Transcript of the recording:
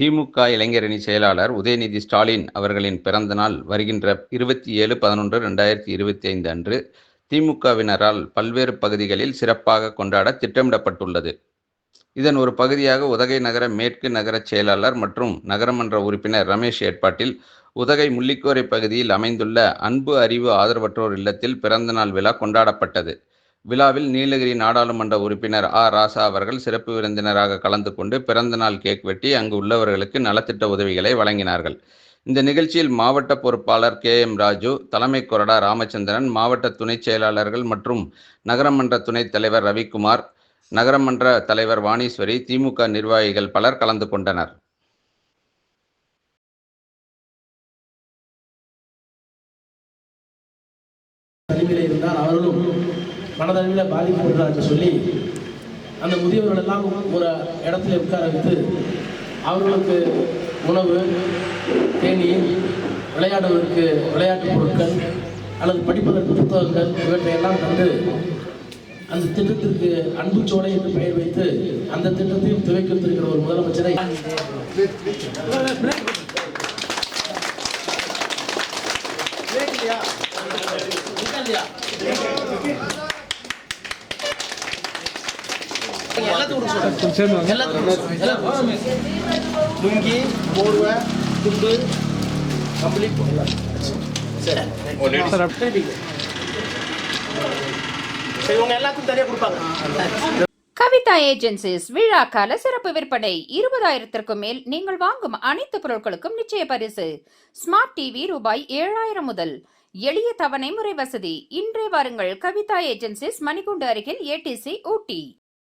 திமுக இளைஞரணி செயலாளர் உதயநிதி ஸ்டாலின் அவர்களின் பிறந்த நாள் வருகின்ற இருபத்தி ஏழு பதினொன்று ரெண்டாயிரத்தி இருபத்தி ஐந்து அன்று திமுகவினரால் பல்வேறு பகுதிகளில் சிறப்பாக கொண்டாட திட்டமிடப்பட்டுள்ளது. இதன் ஒரு பகுதியாக உதகை நகர மேற்கு நகர செயலாளர் மற்றும் நகரமன்ற உறுப்பினர் ரமேஷ் ஏற்பாட்டில் உதகை முள்ளிக்கோரை பகுதியில் அமைந்துள்ள அன்பு அறிவு ஆதரவற்றோர் இல்லத்தில் பிறந்தநாள் விழா கொண்டாடப்பட்டது. விழாவில் நீலகிரி நாடாளுமன்ற உறுப்பினர் ஆ. ராசா அவர்கள் சிறப்பு விருந்தினராக கலந்து கொண்டு பிறந்தநாள் கேக் வெட்டி அங்கு உள்ளவர்களுக்கு நலத்திட்ட உதவிகளை வழங்கினார்கள். இந்த நிகழ்ச்சியில் மாவட்ட பொறுப்பாளர் கே. எம். ராஜு தலைமை கொறடா ராமச்சந்திரன் மாவட்ட துணைச் செயலாளர்கள் மற்றும் நகரமன்ற துணைத் தலைவர் ரவிக்குமார் நகரமன்ற தலைவர் வாணீஸ்வரி திமுக நிர்வாகிகள் பலர் கலந்து கொண்டனர். இருந்தால் அவர்களும் மனதளவில் பாதிப்பு என்று சொல்லி அந்த முதியவர்கள் எல்லாம் ஒரு இடத்துல உட்கார வைத்து அவர்களுக்கு உணவு தேநீர் விளையாடுவதற்கு விளையாட்டு பொருட்கள் அல்லது படிப்பதற்கு புத்தகங்கள் இவற்றையெல்லாம் தந்து அந்த திட்டத்திற்கு அன்புச்சோலை என்று பெயர் வைத்து அந்த திட்டத்தையும் துவக்கி வைத்திருக்கிற ஒரு முதலமைச்சரை லுங்கி போர்வை துண்டு சரி இவங்க எல்லாத்துக்கும் தனியாக கொடுப்பாங்க கவிதா ஏஜென்சிஸ் விழாக்கால சிறப்பு விற்பனை. இருபதாயிரத்திற்கும் மேல் நீங்கள் வாங்கும் அனைத்து பொருட்களுக்கும் நிச்சய பரிசு. ஸ்மார்ட் டிவி ரூபாய் ஏழாயிரம் முதல். எளிய தவணை முறை வசதி. இன்றே வாருங்கள் கவிதா ஏஜென்சிஸ் மணிகுண்டு அருகில் ஏடிசி ஊட்டி.